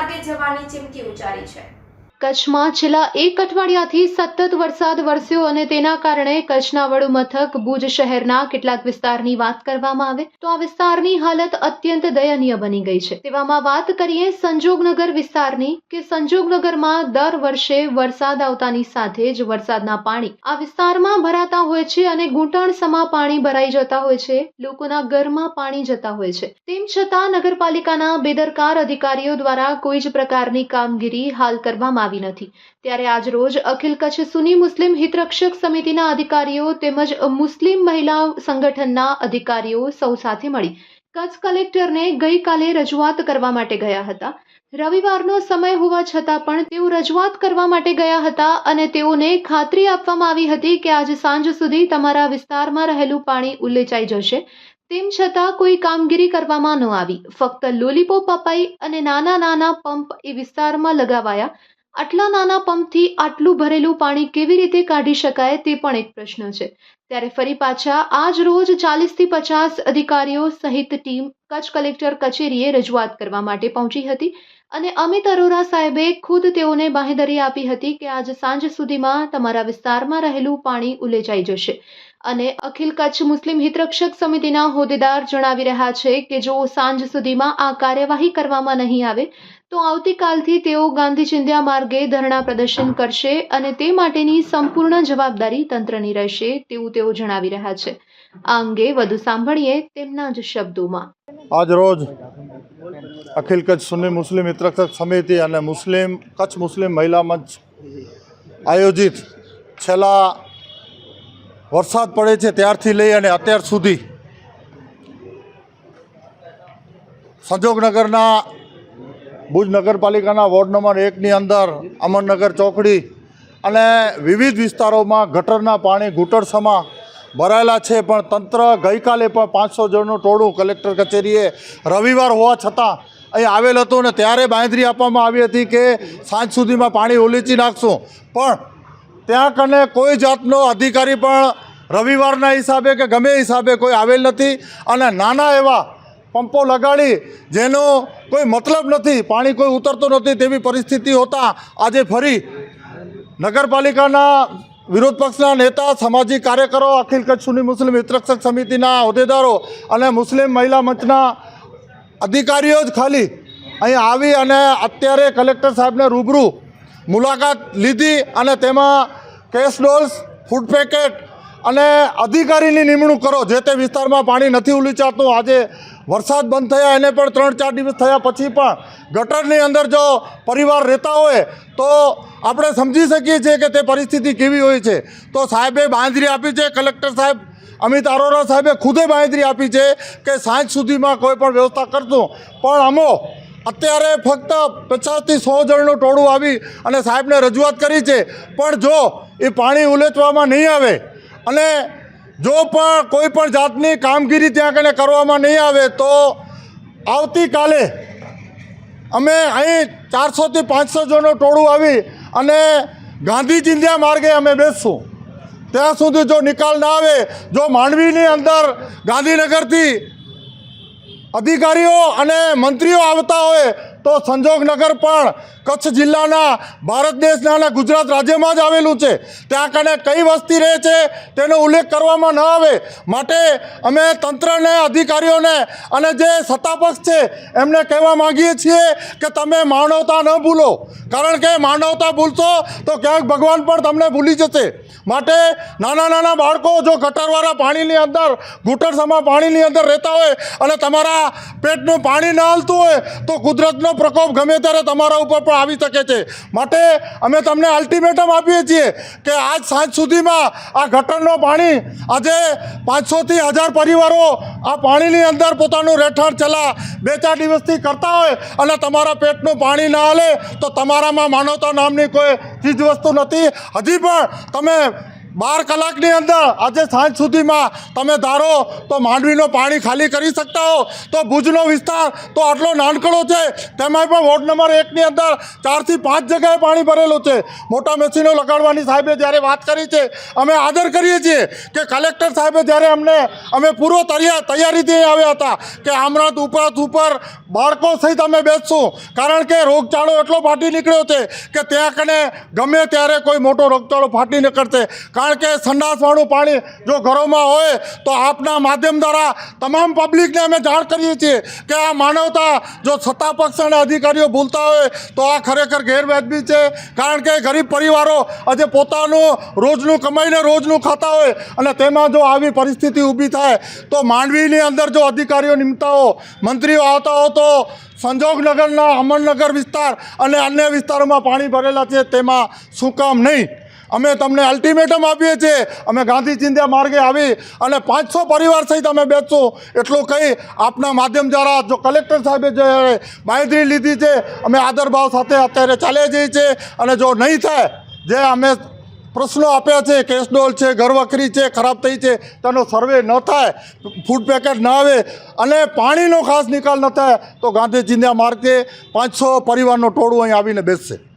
માર્ગે જવાની ચીમકી ઉચ્ચારી છે. કચ્છમાં છેલ્લા એક અઠવાડિયાથી સતત વરસાદ વરસ્યો અને તેના કારણે કચ્છના વડુ મથક ભુજ શહેરના કેટલાક વિસ્તારની વાત કરવામાં આવે તો આ વિસ્તારની હાલત અત્યંત દયનીય બની ગઈ છે. તેવામાં વાત કરીએ સંજોગનગર વિસ્તારની કે સંજોગનગરમાં દર વર્ષે વરસાદ આવતાની સાથે જ વરસાદના પાણી આ વિસ્તારમાં ભરાતા હોય છે અને ઘૂંટણ સમા પાણી ભરાઈ જતા હોય છે, લોકોના ઘરમાં પાણી જતા હોય છે. તેમ છતાં નગરપાલિકાના બેદરકાર અધિકારીઓ દ્વારા કોઈ જ પ્રકારની કામગીરી હાલ કરવામાં આવી નથી. ત્યારે આજ રોજ અખિલ કચ્છ સુની મુસ્લિમ હિતરક્ષક સમિતિના અધિકારીઓ તેમજ મુસ્લિમ મહિલા સંગઠનના અધિકારીઓ સૌ સાથે મળી. કચ્છ કલેક્ટરને ગઈકાલે રજૂઆત કરવા માટે ગયા હતા. રવિવારનો સમય હોવા છતાં પણ તેઓ રજૂઆત કરવા માટે ગયા હતા અને તેઓને ખાતરી આપવામાં આવી હતી કે આજે સાંજ સુધી તમારા વિસ્તારમાં રહેલું પાણી ઉલ્લેચાઈ જશે. તેમ છતાં કોઈ કામગીરી કરવામાં ન આવી. ફક્ત લોલીપોપ અપાઈ અને નાના નાના પંપ એ વિસ્તારમાં લગાવાયા. આટલા નાના પંપથી આટલું ભરેલું પાણી કેવી રીતે કાઢી શકાય તે પણ એક પ્રશ્ન છે. ત્યારે ફરી પાછા આજ રોજ ચાલીસથી પચાસ અધિકારીઓ સહિત ટીમ કચ્છ કલેક્ટર કચેરીએ રજૂઆત કરવા માટે પહોંચી હતી અને અમિત અરોરા સાહેબે ખુદ તેઓને બાંહેધરી આપી હતી કે આજ સાંજ સુધીમાં તમારા વિસ્તારમાં રહેલું પાણી ઉલેચાઈ જશે. અને અખિલ કચ્છ મુસ્લિમ હિતરક્ષક સમિતિના હોદ્દેદાર જણાવી રહ્યા છે કે જો સાંજ સુધીમાં આ કાર્યવાહી કરવામાં નહીં આવે તો આવતીકાલથી તેઓ ગાંધી ચિંધ્યા માર્ગે ધરણા પ્રદર્શન કરશે અને તે માટેની સંપૂર્ણ જવાબદારી તંત્રની રહેશે તેવું તેઓ જણાવી રહ્યા છે. આ અંગે વધુ સાંભળીએ તેમના જ શબ્દોમાં. આજ રોજ અખિલ કચ્છ સુન્ની મુસ્લિમ હિતરક્ષક સમિતિ અને મુસ્લિમ, કચ્છ મુસ્લિમ મહિલા મંચ આયોજિત છેલ્લા વરસાદ પડે છે ત્યારથી લઈ અને અત્યાર સુધી સંજોગનગરના ભુજ નગરપાલિકાના વોર્ડ નંબર એકની અંદર અમરનગર ચોકડી અને વિવિધ વિસ્તારોમાં ગટરના પાણી ઘૂંટણસમાં ભરાયેલા છે. પણ તંત્ર ગઈકાલે પણ પાંચસો જણનું ટોળું કલેક્ટર કચેરીએ રવિવાર હોવા છતાં અહીં આવેલ હતું ને ત્યારે બાંધરી આપવામાં આવી હતી કે સાંજ સુધીમાં પાણી ઓલીચી નાખશું. પણ ત્યાં કને કોઈ જાતનો અધિકારી પણ રવિવારના હિસાબે કે ગમે હિસાબે કોઈ આવેલ નથી અને નાના એવા પંપો લગાડી, જેનો કોઈ મતલબ નથી, પાણી કોઈ ઉતરતું નથી તેવી પરિસ્થિતિ હોતા આજે ફરી નગરપાલિકાના વિરોધ પક્ષના નેતા, સામાજિક કાર્યકરો, અખિલ કચ્છ સુની મુસ્લિમ હિતરક્ષક સમિતિના હોદ્દેદારો અને મુસ્લિમ મહિલા મંચના અધિકારીઓ જ ખાલી અહીં આવી અને અત્યારે કલેક્ટર સાહેબને રૂબરૂ મુલાકાત લીધી અને તેમાં કેશ ડોલ્સ, ફૂડ પેકેટ અને અધિકારીની નિમણૂક કરો. જે તે વિસ્તારમાં પાણી નથી ઉલીચાતું, આજે વરસાદ બંધ થયા, એને પણ ત્રણ ચાર દિવસ થયા પછી પણ ગટરની અંદર જો પરિવાર રહેતા હોય, તો આપણે સમજી શકીએ છીએ કે તે પરિસ્થિતિ કેવી હોય છે. તો સાહેબે બાંધરી આપી છે, કલેક્ટર સાહેબ અમિત અરોરા સાહેબે ખુદે બાંધરી આપી છે કે સાંજ સુધીમાં કોઈ પણ વ્યવસ્થા કરશું. પણ અમો અત્યારે ફક્ત પચાસથી સો જણનું ટોળું આવી અને સાહેબને રજૂઆત કરી છે. પણ જો એ પાણી ઉલેચવામાં નહીં આવે અને જો પણ કોઈ પણ જાતની કામગીરી ત્યાં કને કરવામાં નહીં આવે તો આવતીકાલે અમે અહીં ચારસોથી પાંચસો જણનું ટોળું આવી અને ગાંધી ચિંધ્યા માર્ગે અમે બેસશું. ત્યાં સુધી જો નિકાલ ના આવે, જો માંડવીની અંદર ગાંધીનગરથી અધિકારીઓ અને મંત્રીઓ આવતા હોય તો સંજોગનગર પણ કચ્છ જિલ્લાના ભારત દેશના ગુજરાત રાજ્યમાં જ આવેલું છે. ત્યાં કને કઈ વસ્તી રહે છે તેનો ઉલ્લેખ કરવામાં ન આવે. માટે અમે તંત્રને, અધિકારીઓને અને જે સત્તાપક્ષ છે એમને કહેવા માગીએ છીએ કે તમે માનવતા ન ભૂલો. કારણ કે માનવતા ભૂલશો તો ક્યાંક ભગવાન પણ તમને ભૂલી જશે. માટે નાના નાના બાળકો જો ગટરવાળા પાણીની અંદર ઘૂંટણસમાં પાણીની અંદર રહેતા હોય અને તમારા પેટનું પાણી ન હાલતું હોય તો કુદરતનો પ્રકોપ ગમે ત્યારે તમારા ઉપર પણ આવી શકે છે. માટે અમે તમને અલ્ટિમેટમ આપીએ છીએ કે આજ સાંજ સુધીમાં આ ગટરનો પાણી આજે પાંચસોથી હજાર પરિવારો આ પાણીની અંદર પોતાનું રહેઠાણ ચલા બે ચાર દિવસથી કરતા હોય અને તમારા પેટનું પાણી ના હાલે તો તમારામાં માનવતા નામની કોઈ ચીજ વસ્તુ નથી. હજી પણ તમે બાર કલાકની અંદર આજે સાંજ સુધીમાં તમે ધારો તો માંડવીનું પાણી ખાલી કરી શકતા હો, તો ભુજનો વિસ્તાર તો આટલો નાનકડો છે તેમાં પણ વોર્ડ નંબર એકની અંદર ચારથી પાંચ જગ્યાએ પાણી ભરેલું છે. મોટા મશીનો લગાડવાની સાહેબે જ્યારે વાત કરી છે, અમે આદર કરીએ છીએ કે કલેક્ટર સાહેબે જ્યારે અમને, અમે પૂર્વ તૈયાર તૈયારીથી આવ્યા હતા કે આમરાત ઉપરાત ઉપર બાળકો સહિત અમે બેસશું. કારણ કે રોગચાળો એટલો ફાટી નીકળ્યો છે કે ત્યાં કને ગમે ત્યારે કોઈ મોટો રોગચાળો ફાટી નીકળશે. કારણ કે સંડાસવાળું પાણી જો ઘરોમાં હોય તો આપના માધ્યમ દ્વારા તમામ પબ્લિકને અમે જાણ કરીએ છીએ કે આ માનવતા જો સત્તા પક્ષ અને અધિકારીઓ ભૂલતા હોય તો આ ખરેખર ગેરવાજબી છે. કારણ કે ગરીબ પરિવારો આજે પોતાનું રોજનું કમાઈને રોજનું ખાતા હોય અને તેમાં જો આવી પરિસ્થિતિ ઊભી થાય તો માંડવીની અંદર જો અધિકારીઓ નિમતા હો, મંત્રીઓ આવતા હો તો સંજોગનગરના અમરનગર વિસ્તાર અને અન્ય વિસ્તારોમાં પાણી ભરેલા છે. તેમાં શું કામ નહીં? અમે તમને અલ્ટિમેટમ આપીએ છીએ. અમે ગાંધી ચિંધ્યા માર્ગે આવી અને પાંચસો પરિવાર સહિત અમે બેસશું. એટલું કહી આપના માધ્યમ દ્વારા જો કલેક્ટર સાહેબે જે માહિતી લીધી છે, અમે આદરભાવ સાથે અત્યારે ચાલે જઈએ છીએ. અને જો નહીં થાય, જે અમે પ્રશ્નો આપ્યા છે કેસડોલ છે, ઘરવખરી છે, ખરાબ થઈ છે, તેનો સર્વે ન થાય ફૂડ પેકેટ ન આવે અને પાણીનો ખાસ નિકાલ ન થાય, તો ગાંધી ચિંધ્યા માર્ગે પાંચસો પરિવારનો ટોળું અહીં આવીને બેસશે.